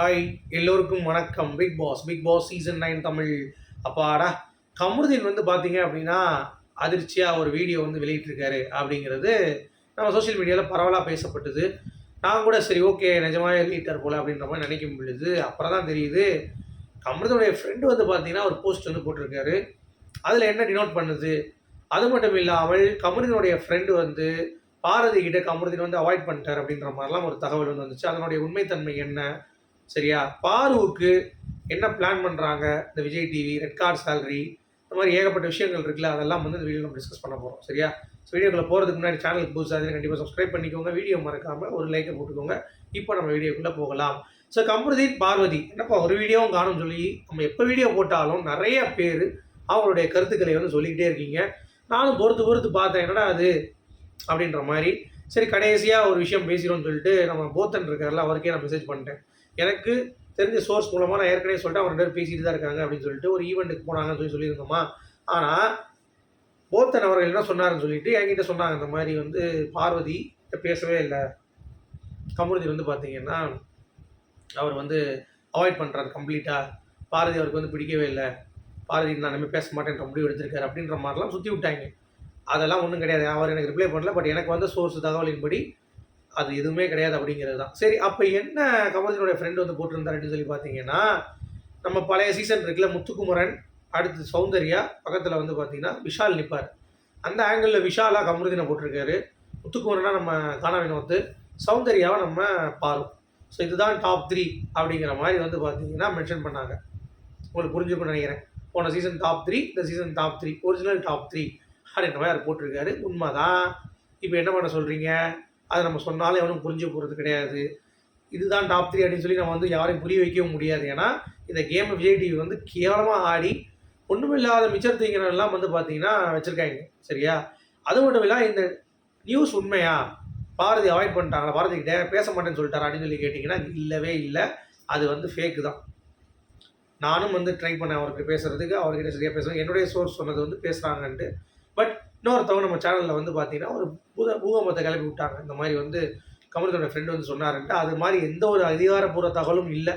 Hi எல்லோருக்கும் வணக்கம். Bigg Boss Bigg Boss season nine Tamil. அப்பாடா கமருதீன் வந்து பார்த்தீங்க அப்படின்னா அதிர்ச்சியாக ஒரு வீடியோ வந்து வெளியிட்டிருக்காரு அப்படிங்கிறது நம்ம சோஷியல் மீடியாவில் பரவலாக பேசப்பட்டது. நான் கூட சரி ஓகே நிஜமாக வெளியிட்டார் போல அப்படின்ற மாதிரி நினைக்கும் பொழுது அப்புறம் தான் தெரியுது கமருதனுடைய ஃப்ரெண்டு வந்து பார்த்தீங்கன்னா ஒரு போஸ்ட் வந்து போட்டிருக்காரு. அதில் என்ன டினோட் பண்ணுது? அது மட்டும் இல்லாமல் கமருதனுடைய ஃப்ரெண்டு வந்து பாரதி கிட்ட கமருதீன் வந்து அவாய்ட் பண்ணிட்டார் அப்படின்ற மாதிரிலாம் ஒரு தகவல் வந்து வந்துச்சு. அதனுடைய உண்மைத்தன்மை என்ன? சரியா? பாருவுக்கு என்ன பிளான் பண்ணுறாங்க இந்த Vijay TV red card salary இந்த மாதிரி ஏகப்பட்ட விஷயங்கள் இருக்குல்ல அதெல்லாம் வந்து இந்த வீடியோ நம்ம டிஸ்கஸ் பண்ண போகிறோம் சரியா? ஸோ போகிறதுக்கு முன்னாடி சேனலுக்கு புதுசாக கண்டிப்பாக சப்ஸ்கிரைப் பண்ணிக்கோங்க. வீடியோ மறக்காமல் ஒரு லைக்கை போட்டுக்கோங்க. இப்போ நம்ம வீடியோக்குள்ளே போகலாம். ஸோ கம்ருதீன் பார்வதி என்னப்பா ஒரு வீடியோவும் காணும் சொல்லி நம்ம எப்போ வீடியோ போட்டாலும் நிறைய பேர் அவங்களுடைய கருத்துக்களை வந்து சொல்லிக்கிட்டே இருக்கீங்க. நானும் பொறுத்து பொறுத்து பார்த்தேன். என்னடா அது? அப்படின்ற மாதிரி. சரி கடைசியாக ஒரு விஷயம் பேசிடும்னு சொல்லிட்டு நம்ம போத்தன் இருக்கார்ல அவருக்கே நான் மெசேஜ் பண்ணிட்டேன். எனக்கு தெரிஞ்ச சோர்ஸ் மூலமாக நான் ஏற்கனவே சொல்லிட்டு அவங்க ரெண்டு பேர் பேசிட்டு தான் இருக்காங்க அப்படின்னு சொல்லிட்டு ஒரு ஈவெண்ட்டுக்கு போனாங்கன்னு சொல்லி சொல்லியிருந்தோமா? ஆனால் போத்தன் அவர்கள் என்ன சொன்னார்னு சொல்லிட்டு என்கிட்ட சொன்னாங்க இந்த மாதிரி வந்து பார்வதி பேசவே இல்லை. கமருதி வந்து பார்த்தீங்கன்னா அவர் வந்து அவாய்ட் பண்ணுறாரு கம்ப்ளீட்டாக பாரதி அவருக்கு வந்து பிடிக்கவே இல்லை. பாரதி நான் இனிமேல் பேச மாட்டேன்ற முடிவு எடுத்திருக்காரு அப்படின்ற மாதிரிலாம் சுற்றி விட்டாங்க. அதெல்லாம் ஒன்றும் கிடையாது. அவர் எனக்கு ரிப்ளை பண்ணல பட் எனக்கு வந்து சோர்ஸ் தகவலின்படி அது எதுவுமே கிடையாது அப்படிங்கிறது தான். சரி அப்போ என்ன கமலத்தினுடைய ஃப்ரெண்டு வந்து போட்டிருந்தாருன்னு சொல்லி பார்த்தீங்கன்னா நம்ம பழைய சீசன் இருக்குல்ல முத்துக்குமரன் அடுத்து சௌந்தர்யா பக்கத்தில் வந்து பார்த்தீங்கன்னா விஷால் நிற்பார் அந்த ஆங்கிளில் விஷாலாக கமருதினை போட்டிருக்காரு. முத்துக்குமரனாக நம்ம காணா வினோத்து சௌந்தர்யாவை நம்ம பாரு. ஸோ இதுதான் டாப் த்ரீ அப்படிங்கிற மாதிரி வந்து பார்த்தீங்கன்னா மென்ஷன் பண்ணாங்க. உங்களுக்கு புரிஞ்சுக்கணும்னு நினைக்கிறேன். போன சீசன் டாப் த்ரீ இந்த season top three original top three அப்படின்ற மாதிரி அவர் போட்டிருக்காரு. உண்மைதான். இப்போ என்ன பண்ண சொல்கிறீங்க அதை நம்ம சொன்னாலும் எவனும் புரிஞ்சு போகிறது கிடையாது. இதுதான் டாப் த்ரீ அப்படின்னு சொல்லி நம்ம வந்து யாரையும் புரிய வைக்கவும் முடியாது. ஏன்னா இந்த கேம் விஜய் டிவி வந்து கேவலமாக ஆடி ஒன்றுமில்லாத மிச்சர் தீங்கிறெல்லாம் வந்து பார்த்தீங்கன்னா வச்சுருக்காங்க. சரியா? அது மட்டும் இல்லை இந்த நியூஸ் உண்மையா? பாரதி அவாய்ட் பண்ணிட்டாங்களா? பாரதி கிட்டே பேச மாட்டேன்னு சொல்லிட்டாரா அப்படின்னு சொல்லி கேட்டிங்கன்னா இல்லவே இல்லை. அது வந்து ஃபேக்கு தான். நானும் வந்து ட்ரை பண்ணேன் அவருக்கு பேசுகிறதுக்கு அவர்கிட்ட சரியாக பேசுவேன் என்னுடைய சோர்ஸ் சொன்னது வந்து பேசுகிறாங்கன்ட்டு பட் இன்னொருத்தவங்க நம்ம சேனலில் வந்து பார்த்தீங்கன்னா ஒரு பூத பூகம்பத்தை கிளப்பி விட்டாங்க. இந்த மாதிரி வந்து கமலத்தோட ஃப்ரெண்டு வந்து சொன்னாருன்ட்டு அது மாதிரி எந்த ஒரு அதிகாரப்பூர்வ தகவலும் இல்லை.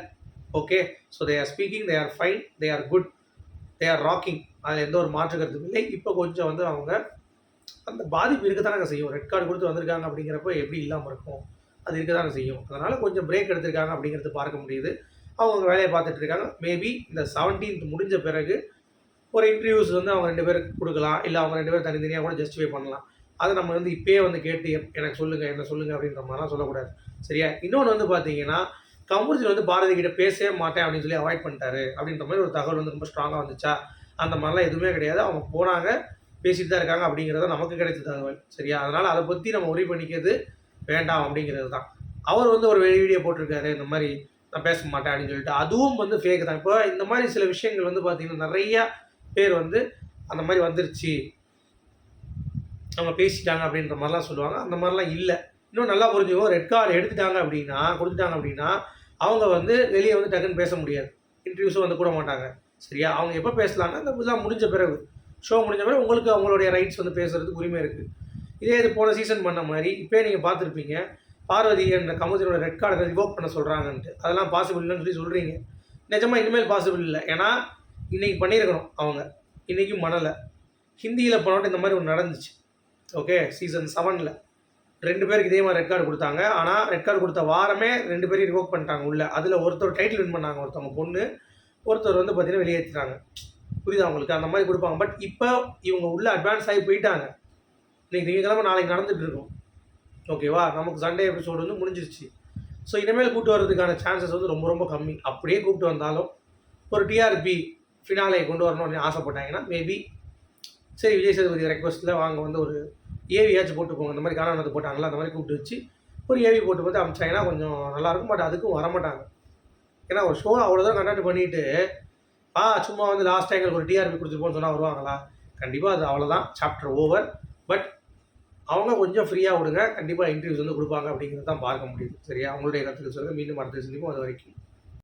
Okay so they are speaking they are fine they are good they are rocking அதில் எந்த ஒரு மாற்று கருத்தும் இல்லை. இப்போ கொஞ்சம் வந்து அவங்க அந்த பாதிப்பு இருக்க தானே செய்யும். ரெட் கார்டு கொடுத்து வந்திருக்காங்க அப்படிங்கிறப்ப எப்படி இல்லாமல் இருக்கும்? அது இருக்க தானே செய்யும். அதனால் கொஞ்சம் பிரேக் எடுத்திருக்காங்க அப்படிங்கிறது பார்க்க முடியுது. அவங்க வேலையை பார்த்துட்டு இருக்காங்க. மேபி இந்த செவன்டீன்த் முடிஞ்ச பிறகு ஒரு இன்டர்வியூஸ் வந்து அவங்க ரெண்டு பேருக்கு கொடுக்கலாம் இல்லை அவங்க ரெண்டு பேரும் தனித்தனியாக கூட ஜஸ்டிஃபை பண்ணலாம். அதை நம்ம வந்து இப்போயே வந்து கேட்டு எப்- எனக்கு சொல்லுங்கள் என்ன சொல்லுங்கள் அப்படின்ற மாதிரிலாம் சொல்லக்கூடாது. சரியா? இன்னொன்று வந்து பார்த்தீங்கன்னா கமருஜி வந்து பாரதி கிட்ட பேசவே மாட்டேன் அப்படின்னு சொல்லி அவாய்ட் பண்ணிட்டாரு. அப்படின்ற மாதிரி ஒரு தகவல் வந்து ரொம்ப ஸ்ட்ராங்காக வந்துச்சா? அந்த மாதிரிலாம் எதுவுமே கிடையாது. அவங்க போனாங்க பேசிட்டு தான் இருக்காங்க அப்படிங்கிறத நமக்கு கிடைச்ச தகவல். சரியா? அதனால் அதை பற்றி நம்ம உரி பண்ணிக்கிறது வேண்டாம் அப்படிங்கிறது தான். அவர் வந்து ஒரு வீடியோ போட்டிருக்காரு இந்த மாதிரி நான் பேச மாட்டேன் அப்படின்னு சொல்லிட்டு. அதுவும் வந்து ஃபேக் தான். இப்போ இந்த மாதிரி சில விஷயங்கள் வந்து பார்த்தீங்கன்னா நிறையா பேர் வந்து அந்த மாதிரி வந்துருச்சு. அவங்க பேசிட்டாங்க அப்படின்ற மாதிரிலாம் சொல்லுவாங்க. அந்த மாதிரிலாம் இல்லை. இன்னும் நல்லா புரிஞ்சுக்கோ ரெட் கார்டு எடுத்துட்டாங்க அப்படின்னா கொடுத்துட்டாங்க அப்படின்னா அவங்க வந்து வெளியே வந்து டக்குன்னு பேச முடியாது. இன்டர்வியூஸும் வந்து கூட மாட்டாங்க. சரியா? அவங்க எப்போ பேசலாம்னா இந்த இதெல்லாம் முடிஞ்ச பிறகு. ஷோ முடிஞ்ச பிறகு உங்களுக்கு அவங்களுடைய ரைட்ஸ் வந்து பேசுகிறதுக்கு உரிமை இருக்குது இதே இது போன சீசன் பண்ண மாதிரி இப்போ நீங்கள் பார்த்துருப்பீங்க. பார்வதி என்ற கமுதினோட ரெட் கார்டை ரிவோக் பண்ண சொல்கிறாங்கன்ட்டு அதெல்லாம் பாசிபிள் இல்லைன்னு சொல்லி சொல்கிறீங்க நிஜமாக இனிமேல் பாசிபிள் இல்லை. ஏன்னா இன்றைக்கி பண்ணியிருக்கணும் அவங்க. இன்றைக்கும் பண்ணலை ஹிந்தியில் போனோட்டு இந்த மாதிரி ஒன்று நடந்துச்சு. ஓகே சீசன் செவனில் ரெண்டு பேருக்கு இதே மாதிரி ரெட் கார்டு கொடுத்தாங்க. ஆனால் ரெட் கார்டு கொடுத்த வாரமே ரெண்டு பேரையும் ரிவோக் பண்ணிட்டாங்க உள்ள. அதில் ஒருத்தர் டைட்டில் வின் பண்ணாங்க ஒருத்தவங்க பொண்ணு. ஒருத்தர் வந்து பார்த்தீங்கன்னா வெளியேற்றிட்டாங்க புரியுதா அவங்களுக்கு அந்த மாதிரி கொடுப்பாங்க. பட் இப்போ இவங்க உள்ளே அட்வான்ஸ் ஆகி போயிட்டாங்க. இன்றைக்கி திங்கக்கிழமை நாளைக்கு நடந்துட்டு இருக்கும். ஓகேவா நமக்கு சண்டே எபிசோடு வந்து முடிஞ்சிருச்சு. ஸோ இனிமேல் கூப்பிட்டு வர்றதுக்கான சான்சஸ் வந்து ரொம்ப ரொம்ப கம்மி. அப்படியே கூப்பிட்டு வந்தாலும் ஒரு டிஆர்பி ஃபினாலே கொண்டு வரணும்னு ஆசைப்பட்டாங்கன்னா மேபி சரி விஜய் சேதுபதி ரெக்வஸ்ட்டில் வாங்க வந்து ஒரு ஏவியாச்சும் போட்டு போங்க இந்த மாதிரி காணானது போட்டாங்களா? அந்த மாதிரி கூப்பிட்டு வச்சு ஒரு ஏவி போட்டு வந்து அமிச்சாங்கன்னா கொஞ்சம் நல்லாயிருக்கும் பட் அதுக்கும் வரமாட்டாங்க. ஏன்னா ஒரு ஷோ அவ்வளோதான் கண்டக்ட் பண்ணிட்டு ஆ சும்மா வந்து லாஸ்ட் எங்களுக்கு ஒரு டிஆர்பி கொடுத்துருப்போம்னு சொன்னால் வருவாங்களா? கண்டிப்பாக அது அவ்வளோதான் சாப்டர் ஓவர் பட் அவங்க கொஞ்சம் ஃப்ரீயாக விடுங்க. கண்டிப்பாக இன்டர்வியூஸ் வந்து கொடுப்பாங்க அப்படிங்கிறது தான் பார்க்க முடியுது. சரியா? அவங்களுடைய கருத்துக்கு சொல்லுங்கள் மீண்டும் அடுத்த சந்திப்போம் அது வரைக்கும்